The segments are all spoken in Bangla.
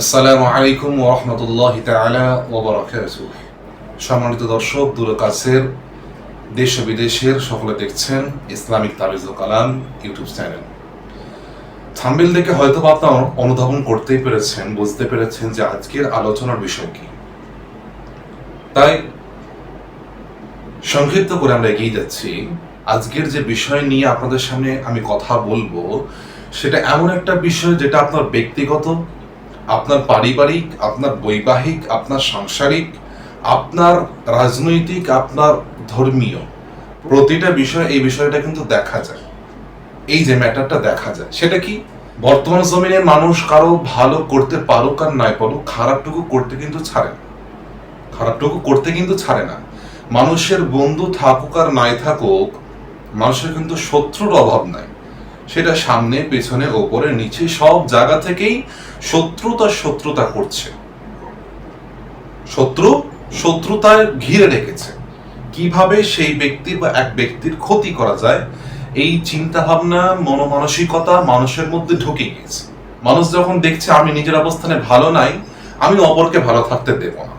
আসসালামু আলাইকুম ওরহমতুল্লাহ তালা ওবরাকাত সম্মানিত দর্শক, দূর কাছের দেশ বিদেশের সকলে দেখছেন Islamic Tabizul Kalam YouTube channel. Thumbnail দেখে হয়তো আপনার অনুধাবন করতেই পেরেছেন, বুঝতে পেরেছেন যে আজকের আলোচনার বিষয় কি। তাই সংক্ষিপ্ত করে আমরা এগিয়ে যাচ্ছি। আজকের যে বিষয় নিয়ে আপনাদের সামনে আমি কথা বলব, সেটা এমন একটা বিষয় যেটা আপনার ব্যক্তিগত আপনার পারিবারিক, আপনার বৈবাহিক, আপনার সাংসারিক, আপনার রাজনৈতিক, আপনার ধর্মীয়, প্রতিটা বিষয় এই বিষয়টা কিন্তু দেখা যায়। এই যে ম্যাটারটা দেখা যায়, সেটা কি? বর্তমান জমিনে মানুষ কারও ভালো করতে পারুক আর নাই পারুক, খারাপটুকু করতে কিন্তু ছাড়ে না। খারাপটুকু করতে কিন্তু ছাড়ে না। মানুষের বন্ধু থাকুক আর নাই থাকুক, মানুষের কিন্তু শত্রুর অভাব নাই। সেটা সামনে, পেছনে, ওপরে, নিচে, সব জায়গা থেকেই শত্রুতা শত্রুতা করছে। শত্রু শত্রুতায় ঘিরে রেখেছে। কীভাবে সেই ব্যক্তির বা এক ব্যক্তির ক্ষতি করা যায়, এই চিন্তা ভাবনা মনোমানসিকতা মানুষের মধ্যে ঢুকে গিয়েছে। মানুষ যখন দেখছে, আমি নিজের অবস্থানে ভালো নাই, আমি অপরকে ভালো থাকতে দেব না।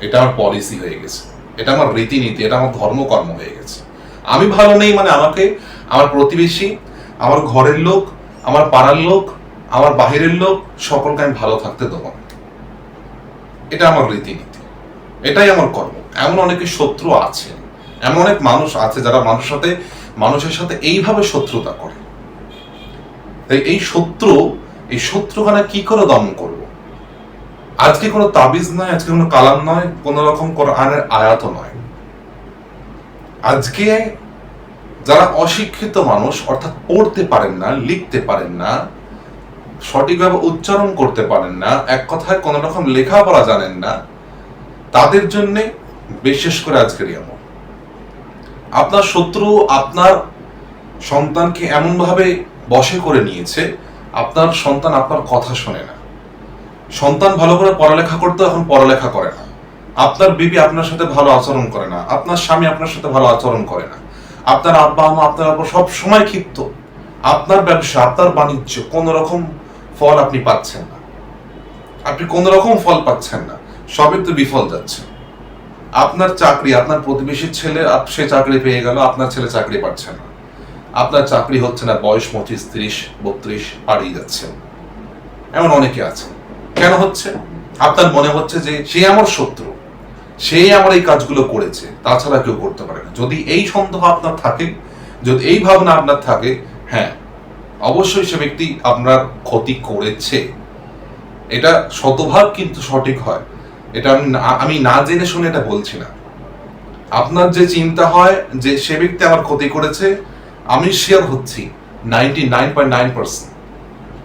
এটা আমার পলিসি হয়ে গেছে। এটা আমার রীতিনীতি, এটা আমার ধর্মকর্ম হয়ে গেছে। আমি ভালো নেই মানে আমাকে, আমার প্রতিবেশী, আমার ঘরের লোক, আমার পাড়ার লোক, আমার বাহিরের লোক, সকলকে আমি ভালো থাকতে দেবো এটা আমার রীতিনীতি। এটাই আমার কর্ম। এমন অনেকে শত্রু আছে, এমন অনেক মানুষ আছে যারা মানুষের সাথে মানুষের সাথে এইভাবে শত্রুতা করে। তাই এই শত্রু, এই শত্রুখানা কি করে দমন করব? আজকে কোনো তাবিজ নয়, আজকে কোনো কালাম নয়, কোনো রকম কোরআনের আয়াত নয়। আজকে যারা অশিক্ষিত মানুষ, অর্থাৎ পড়তে পারেন না, লিখতে পারেন না, সঠিকভাবে উচ্চারণ করতে পারেন না, এক কথায় কোন রকম লেখাপড়া জানেন না, তাদের জন্য বিশেষ করে আজকের আমল। আপনার শত্রু আপনার সন্তানকে এমনভাবে বশে করে নিয়েছে, আপনার সন্তান আপনার কথা শোনে না। সন্তান ভালো করে পড়ালেখা করতে, এখন পড়ালেখা করে না। আপনার বিবি আপনার সাথে ভালো আচরণ করে না, আপনার স্বামী আপনার সাথে ভালো আচরণ করে না। আপনার আব্বা আমা আপনার আব্বা সব সময় ক্ষিপ্ত। আপনার ব্যবসা, আপনার বাণিজ্য, কোন রকম ফল আপনি পাচ্ছেন না। আপনি কোন রকম ফল পাচ্ছেন না, সবই তো বিফল যাচ্ছে। আপনার চাকরি, আপনার প্রতিবেশীর ছেলে সে চাকরি পেয়ে গেল, আপনার ছেলে চাকরি পাচ্ছে না। আপনার চাকরি হচ্ছে না, বয়স পঁচিশ, ত্রিশ, বত্রিশ, পাড়িয়ে যাচ্ছে। এমন অনেকে আছে। কেন হচ্ছে? আপনার মনে হচ্ছে যে সে আমার শত্রু। সে আমার এই কাজগুলো করেছে, তাছাড়া কেউ করতে পারে না। যদি এই সন্দেহ আপনার থাকে, যদি এই ভাবনা আপনার থাকে হ্যাঁ অবশ্যই সে ব্যক্তি আপনার ক্ষতি করেছে। এটা শতভাগ কিন্তু সঠিক হয়। এটা আমি না- আমি না জেনে শুনে এটা বলছি না। আপনার যে চিন্তা হয় যে সে ব্যক্তি আমার ক্ষতি করেছে, আমি শেয়ার হচ্ছি ninety nine point nine percent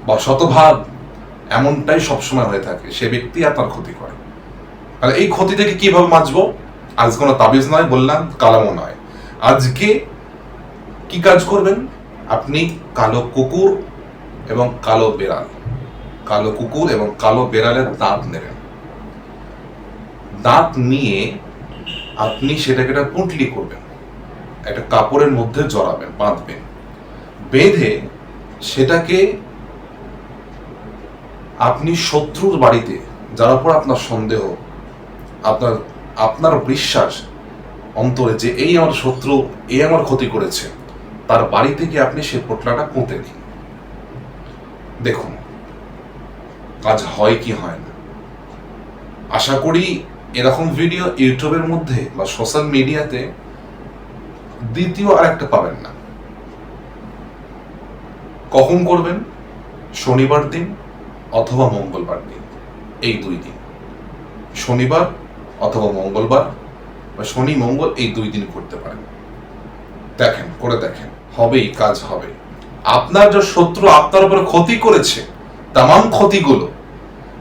বা শতভাগ এমনটাই সবসময় হয়ে থাকে, সে ব্যক্তি আপনার ক্ষতি করে আর এই ক্ষতি থেকে কীভাবে বাঁচবো? আজ কোনো তাবিজ নয়, বললাম, কালামও নয়। আজকে কি কাজ করবেন? আপনি কালো কুকুর এবং কালো বেড়াল। কালো কুকুর এবং কালো বেড়ালের দাঁত নেবেন। দাঁত নিয়ে আপনি সেটাকে একটা পুঁটলি করবেন। একটা কাপড়ের মধ্যে জড়াবেন, বাঁধবেন। বেঁধে সেটাকে আপনি শত্রুর বাড়িতে, যার উপর আপনার সন্দেহ আপনার আপনার বিশ্বাস অন্তরে যে এই আমার শত্রু এই আমার ক্ষতি করেছে, তার বাড়ি থেকে আপনি সে পোটলাটা পুঁতে দিন। দেখুন কাজ হয় কি হয় না। আশা করি এরকম ভিডিও ইউটিউবের মধ্যে বা সোশ্যাল মিডিয়াতে দ্বিতীয় আর একটা পাবেন না। কখন করবেন? শনিবার দিন অথবা মঙ্গলবার দিন। এই দুই দিন। শনিবার অথবা মঙ্গলবার বা শনি, মঙ্গল এই দুই দিন করতে পারেন। দেখেন, করে দেখেন। হবেই, কাজ হবে। আপনার যে শত্রু আপনার উপরে ক্ষতি করেছে, তামাম ক্ষতিগুলো,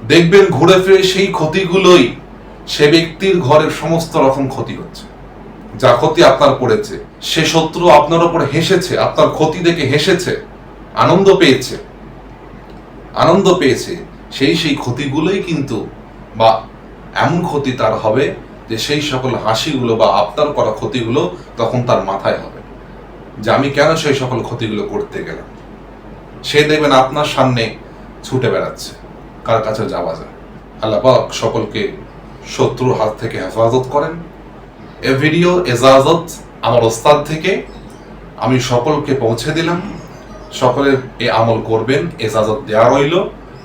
দেখবেন ঘুরে ফিরে সেই ক্ষতিগুলোই সে ব্যক্তির ঘরের সমস্ত রকম ক্ষতি হচ্ছে। যা ক্ষতি আপনার করেছে সে শত্রু আপনার উপর হেসেছে, আপনার ক্ষতি দেখে হেসেছে, আনন্দ পেয়েছে আনন্দ পেয়েছে, সেই সেই ক্ষতিগুলোই কিন্তু বা এমন ক্ষতি তার হবে যে সেই সকল হাসিগুলো বা আপনার করা ক্ষতিগুলো তখন তার মাথায় হবে। যে আমি কেন সেই সকল ক্ষতিগুলো করতে গেলাম? সে দেখবেন আপনার সামনে ছুটে বেড়াচ্ছে, কার কাছে যাওয়া যায়। আল্লাহ পাক সকলকে শত্রুর হাত থেকে হেফাজত করেন। এ ভিডিও এজাজত আমার ওস্তাদ থেকে আমি সকলকে পৌঁছে দিলাম। সকলে এ আমল করবেন এজাজত দেওয়া রইল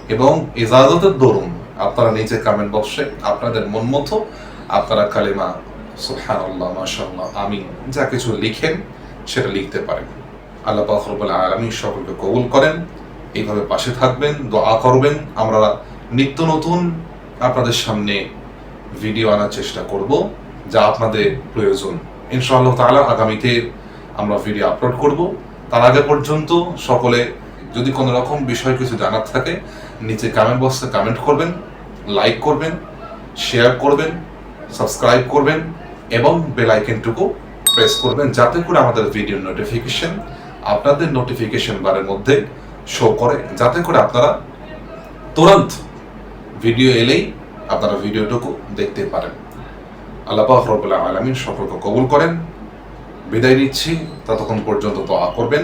এবং এজাজতের দরুন। আপনারা নিচে কমেন্ট বক্সে আপনাদের মন মতো আপনারা কালেমা, সুবহানাল্লাহ, মাশাআল্লাহ আমি যা কিছু লিখেন সেটা লিখতে পারেন। আল্লাহ পাক রব্বুল আলামিন সকলকে কবুল করেন। এইভাবে পাশে থাকবেন, দোয়া করবেন। আমরা নিত্য নতুন আপনাদের সামনে ভিডিও আনার চেষ্টা করব, যা আপনাদের প্রয়োজন। ইনশাআল্লাহ তাআলা আগামীতে আমরা ভিডিও আপলোড করব। তার আগে পর্যন্ত সকলে যদি কোনো রকম বিষয় কিছু জানার থাকে নিচে কমেন্ট বক্সে কমেন্ট করবেন লাইক করবেন শেয়ার করবেন সাবস্ক্রাইব করবেন, এবং বেল আইকনটুকু প্রেস করবেন যাতে করে আমাদের ভিডিও নোটিফিকেশন আপনাদের নোটিফিকেশন বারের মধ্যে শো করে, যাতে করে আপনারা তুরন্ত ভিডিও এলেই আপনারা ভিডিওটুকু দেখতে পারেন। আল্লাহ রব্বুল আলামিন সকলকে কবুল করেন। বিদায় নিচ্ছি। ততক্ষণ পর্যন্ত দোয়া করবেন।